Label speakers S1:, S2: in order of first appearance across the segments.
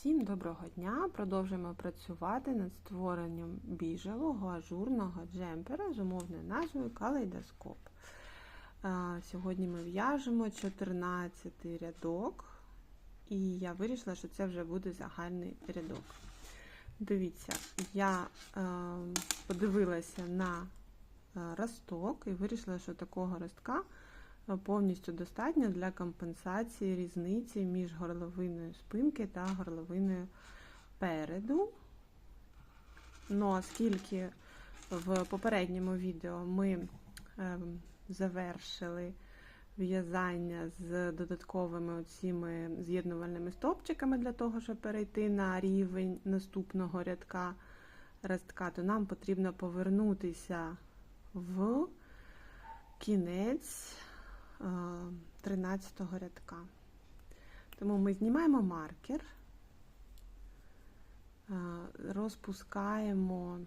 S1: Всім доброго дня! Продовжуємо працювати над створенням біжевого ажурного джемпера з умовною назвою Калейдоскоп. Сьогодні ми в'яжемо 14 рядок, і я вирішила, що це вже буде загальний рядок. Дивіться, я е, подивилася на е, росток і вирішила, що такого ростка повністю достатньо для компенсації різниці між горловиною спинки та горловиною переду. Ну, оскільки в попередньому відео ми е, завершили в'язання з додатковими оціми з'єднувальними стовпчиками для того, щоб перейти на рівень наступного рядка ростка, то нам потрібно повернутися в кінець 13 рядка. Тому ми знімаємо маркер, розпускаємо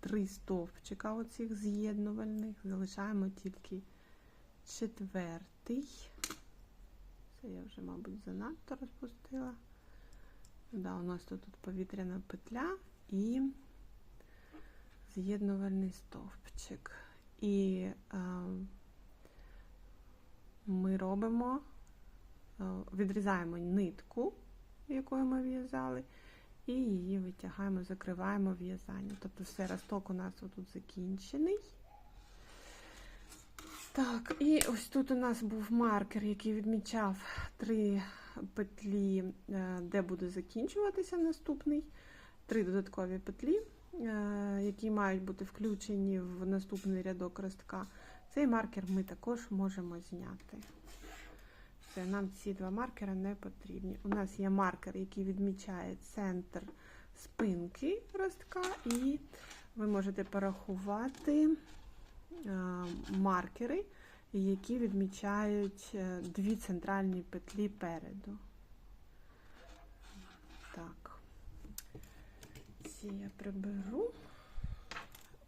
S1: три стовпчика оцих з'єднувальних, залишаємо тільки четвертий. Це я вже, мабуть, занадто розпустила. Да, у нас тут, повітряна петля і з'єднувальний стовпчик. І ми робимо, е, відрізаємо нитку, якою ми в'язали, і її витягаємо, закриваємо в'язання. Тобто все, росток у нас тут закінчений. Так, і ось тут у нас був маркер, який відмічав три петлі, е, де буде закінчуватися наступний, три додаткові петлі, е, які мають бути включені в наступний рядок ростка. Цей маркер ми також можемо зняти. Все, нам ці два маркери не потрібні. У нас є маркер, який відмічає центр спинки ростка, і ви можете порахувати маркери, які відмічають е, дві центральні петлі переду. Так, ці я приберу.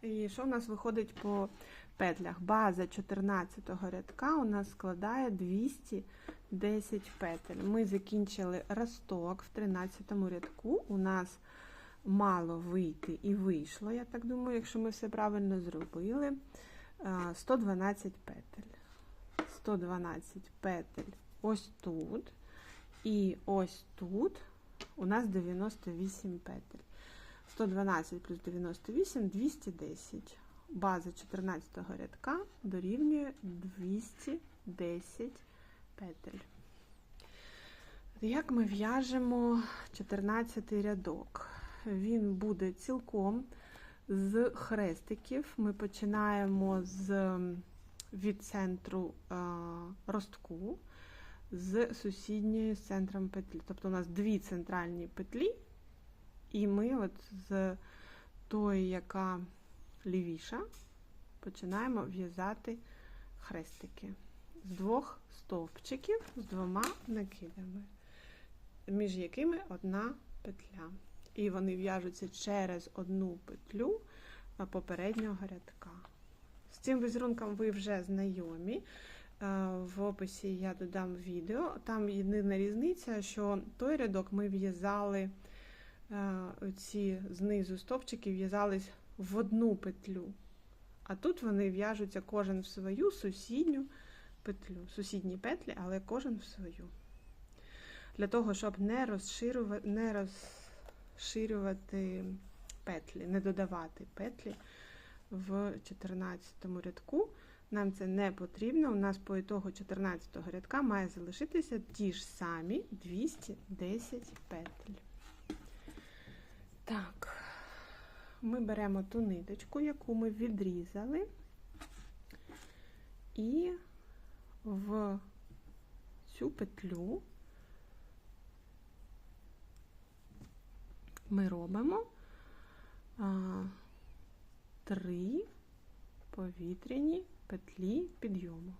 S1: І що у нас виходить по петлях. База 14 рядка у нас складає 210 петель. Ми закінчили росток в 13 рядку. У нас мало вийти і вийшло, я так думаю, якщо ми все правильно зробили. 112 петель. 112 петель ось тут. І ось тут у нас 98 петель. 112 плюс 98 210 база 14 рядка дорівнює 210 петель. Як ми в'яжемо 14 рядок? Він буде цілком з хрестиків. Ми починаємо з, від центру е, ростку з сусідньою з центром петлі. Тобто у нас дві центральні петлі, і ми от з тої, яка лівіша, починаємо в'язати хрестики з двох стовпчиків з двома накидами, між якими одна петля. І вони в'яжуться через одну петлю попереднього рядка. З цим візерунком ви вже знайомі. В описі я додам відео. Там єдина різниця, що той рядок ми в'язали, ці знизу стовпчики в'язались в одну петлю. А тут вони в'яжуться кожен в свою сусідню петлю, сусідні петлі, але кожен в свою. Для того, щоб не розширювати, не розширювати петлі, не додавати петлі в 14 рядку. Нам це не потрібно. У нас по ітогу 14 рядка має залишитися ті ж самі 210 петель. Так ми беремо ту ниточку, яку ми відрізали, і в цю петлю ми робимо три повітряні петлі підйому.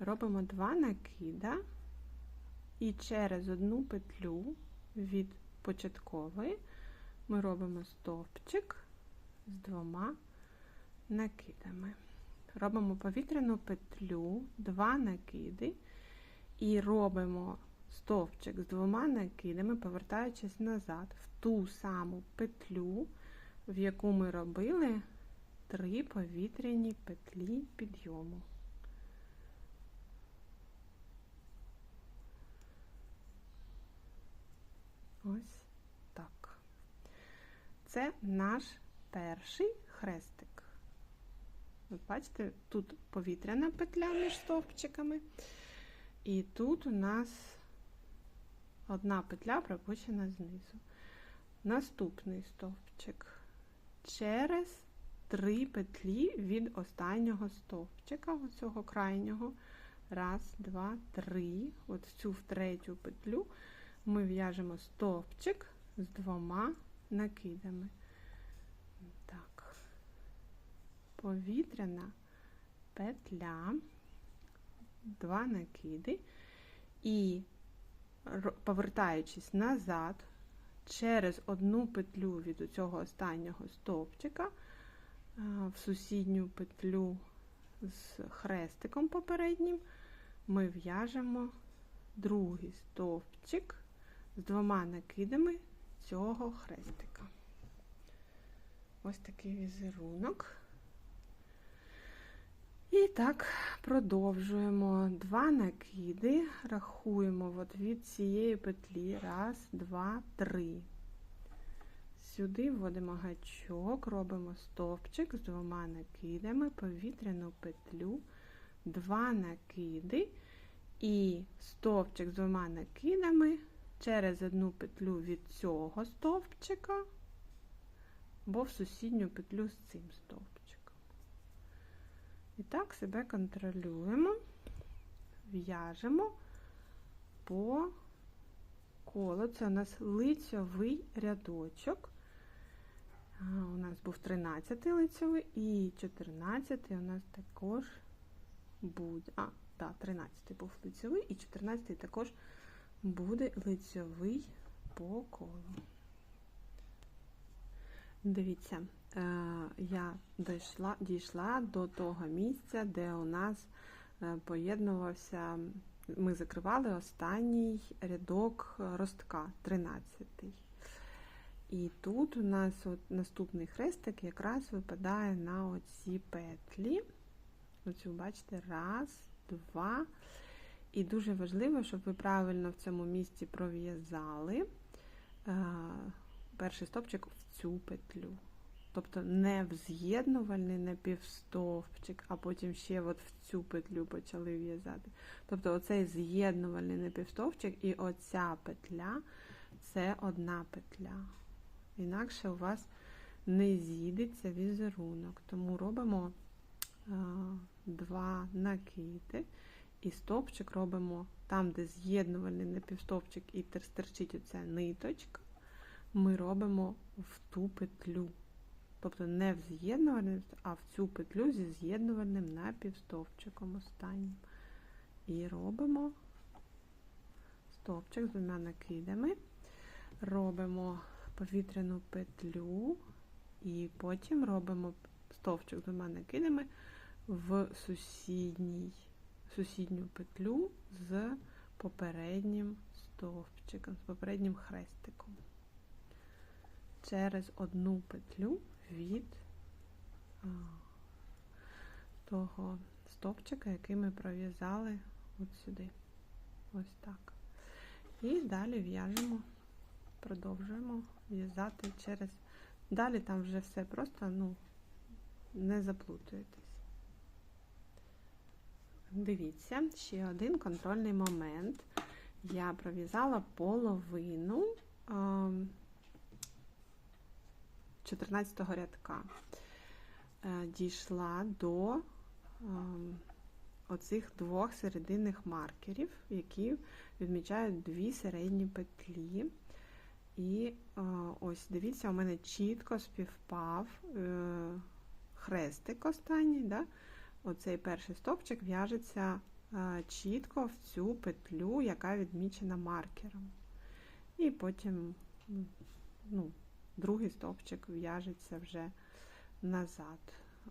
S1: Робимо два накида і через одну петлю від початкової ми робимо стовпчик з двома накидами. Робимо повітряну петлю, два накиди, і робимо стовпчик з двома накидами, повертаючись назад в ту саму петлю, в яку ми робили три повітряні петлі підйому. Ось. Це наш перший хрестик. Ви бачите, тут повітряна петля між стовпчиками, і тут у нас одна петля пропущена знизу. Наступний стовпчик через три петлі від останнього стовпчика, оцього крайнього. Раз, два, три. От в цю в третю петлю ми в'яжемо стовпчик з двома накидами. Так, повітряна петля, два накиди, і повертаючись назад, через одну петлю від цього останнього стовпчика в сусідню петлю з хрестиком попереднім, ми в'яжемо другий стовпчик з двома накидами цього хрестика. Ось такий візерунок. І так, продовжуємо два накиди, рахуємо от від цієї петлі. Раз, два, три. Сюди вводимо гачок, робимо стовпчик з двома накидами, повітряну петлю, два накиди і стовпчик з двома накидами через одну петлю від цього стовпчика, або в сусідню петлю з цим стовпчиком. І так себе контролюємо, в'яжемо по колу. Це у нас лицьовий рядочок. У нас був 13 лицьовий і 14 у нас також буде. А, так, 13 був лицьовий і 14 також буде лицьовий по колу. Дивіться, е, я дійшла, дійшла до того місця, де у нас е, поєднувався, ми закривали останній рядок ростка, 13-й. І тут у нас от наступний хрестик якраз випадає на оці петлі. Оцю, бачите, раз, два. І дуже важливо, щоб ви правильно в цьому місці пров'язали е, перший стопчик в цю петлю. Тобто не в з'єднувальний напівстовпчик, а потім ще от в цю петлю почали в'язати. Тобто оцей з'єднувальний напівстовпчик і оця петля це одна петля. Інакше у вас не з'їдеться візерунок. Тому робимо а, два накиди. І стовпчик робимо там, де з'єднувальний напівстовпчик і стерчить оця ниточка, ми робимо в ту петлю. Тобто не в з'єднувальний, а в цю петлю зі з'єднувальним напівстовпчиком останнім. І робимо стовпчик з двома накидами, робимо повітряну петлю, і потім робимо стовпчик з двома накидами в сусідній сусідню петлю з попереднім стовпчиком, з попереднім хрестиком. Через одну петлю від того стовпчика, який ми пров'язали от сюди. Ось так. І далі в'яжемо, продовжуємо в'язати через. Далі там вже все просто, ну, не заплутуєтесь. Дивіться, ще один контрольний момент. Я пров'язала половину 14 го рядка. Е, дійшла до оцих двох серединних маркерів, які відмічають дві середні петлі. І ось, дивіться, у мене чітко співпав е, хрестик останній. Да? Оцей перший стовпчик в'яжеться е, чітко в цю петлю, яка відмічена маркером. І потім ну, другий стовпчик в'яжеться вже назад.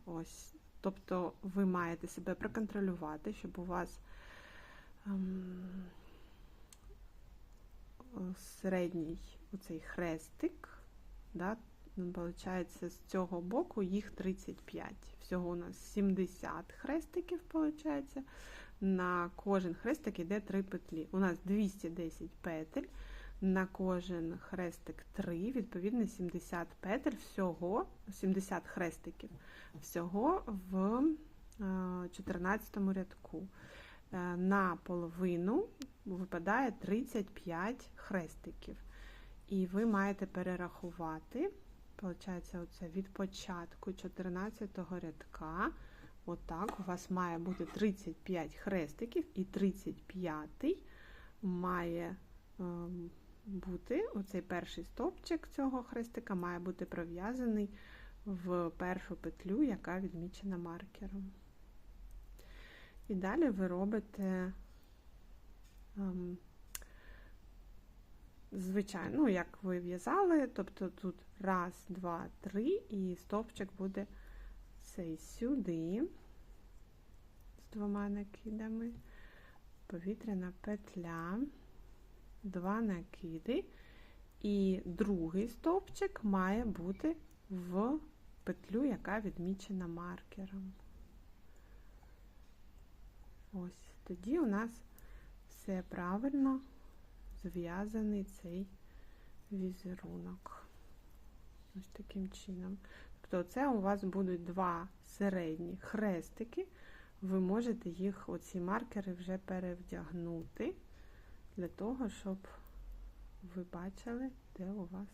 S1: Ось. Тобто ви маєте себе проконтролювати, щоб у вас ем, середній оцей хрестик. Да, Получається, з цього боку їх 35. Всього у нас 70 хрестиків, виходить. На кожен хрестик йде 3 петлі. У нас 210 петель, на кожен хрестик 3, відповідно, 70 петель всього, 70 хрестиків всього в 14 рядку. Е, на половину випадає 35 хрестиків. І ви маєте перерахувати, виходить, оце від початку 14 рядка. Отак, у вас має бути 35 хрестиків, і 35 має ем, бути оцей перший стовпчик цього хрестика має бути пров'язаний в першу петлю, яка відмічена маркером. І далі ви робите, ем, звичайно, ну, як ви в'язали, тобто тут раз, два, три, і стовпчик буде цей сюди, з двома накидами, повітряна петля, два накиди, і другий стовпчик має бути в петлю, яка відмічена маркером. Ось тоді у нас все правильно зв'язаний цей візерунок. Ось таким чином. Тобто, це у вас будуть два середні хрестики, ви можете їх, оці маркери, вже перевдягнути для того, щоб ви бачили, де у вас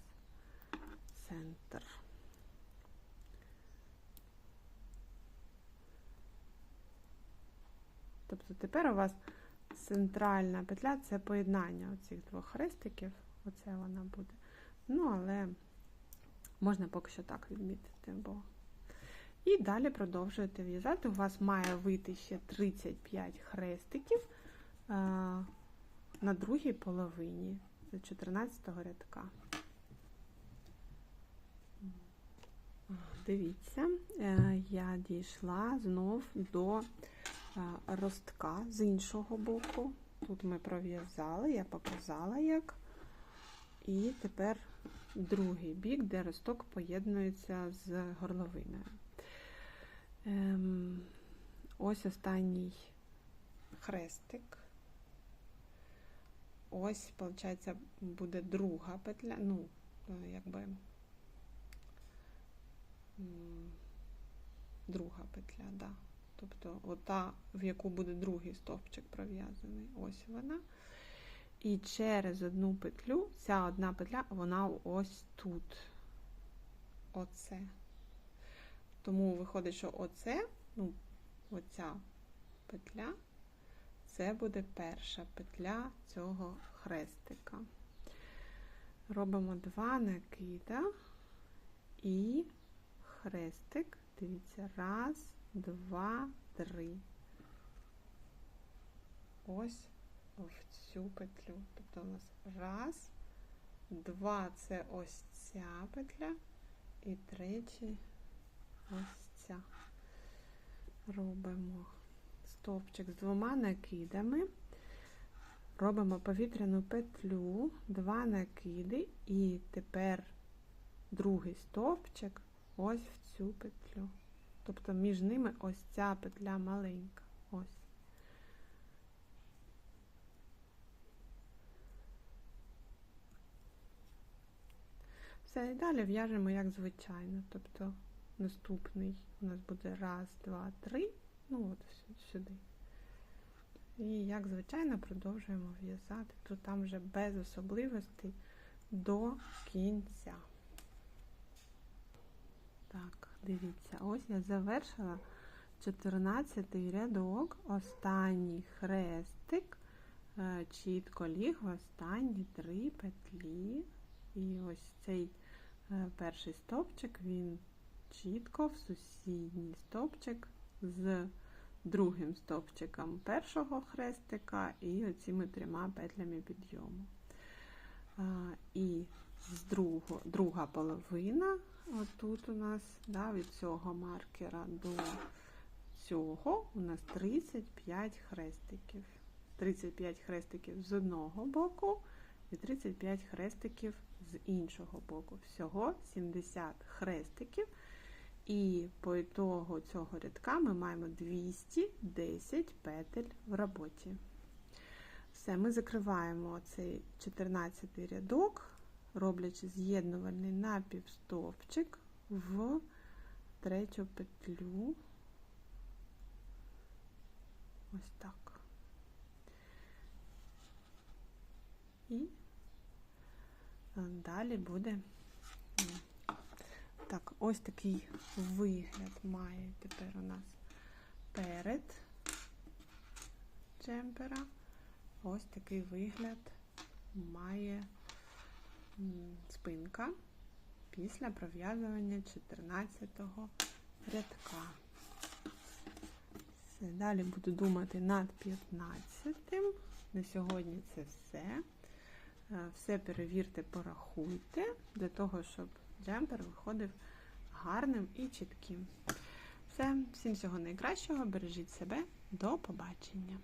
S1: центр. Тобто тепер у вас центральна петля це поєднання оцих двох хрестиків. Оце вона буде. Ну, але можна поки що так відмітити. бо... І далі продовжуєте в'язати. У вас має вийти ще 35 хрестиків а, на другій половині з 14 рядка. Дивіться, е, я дійшла знов до ростка з іншого боку. Тут ми пров'язали, я показала як. І тепер другий бік, де росток поєднується з горловиною. Ем, Ось останній хрестик. Ось, виходить, буде друга петля, ну, якби друга петля, да. Тобто ота, в яку буде другий стовпчик пров'язаний, ось вона. І через одну петлю, ця одна петля, вона ось тут. Оце. Тому виходить, що оце, ну, оця петля, це буде перша петля цього хрестика. Робимо два накида і хрестик. Дивіться, раз, два, три. Ось в цю петлю. Тобто у нас раз, два це ось ця петля, і третій ось ця. Робимо стовпчик з двома накидами. Робимо повітряну петлю, два накиди, і тепер другий стовпчик ось в цю петлю. Тобто між ними ось ця петля маленька. Ось. Все, і далі в'яжемо, як звичайно. Тобто наступний у нас буде раз, два, три, ну от сюди. І, як звичайно, продовжуємо в'язати. Тут там вже без особливостей до кінця. Так, дивіться, ось я завершила 14 рядок, останній хрестик, е, чітко ліг в останні три петлі. І ось цей е, перший стовпчик, він чітко в сусідній стовпчик з другим стовпчиком першого хрестика і оціми трьома петлями підйому. І з другого, друга половина, отут у нас да, від цього маркера до цього у нас 35 хрестиків. 35 хрестиків з одного боку і 35 хрестиків з іншого боку. Всього 70 хрестиків. І по ітогу цього рядка ми маємо 210 петель в роботі. Все, ми закриваємо цей 14 рядок, роблячи з'єднувальний напівстовпчик в третю петлю. Ось так. І далі буде. Так, ось такий вигляд має тепер у нас перед джемпера. Ось такий вигляд має спинка після пров'язування 14 рядка. Все, далі буду думати над 15. На сьогодні це все. Е, Все перевірте, порахуйте, для того, щоб джемпер виходив гарним і чітким. Все, всім всього найкращого, бережіть себе, до побачення!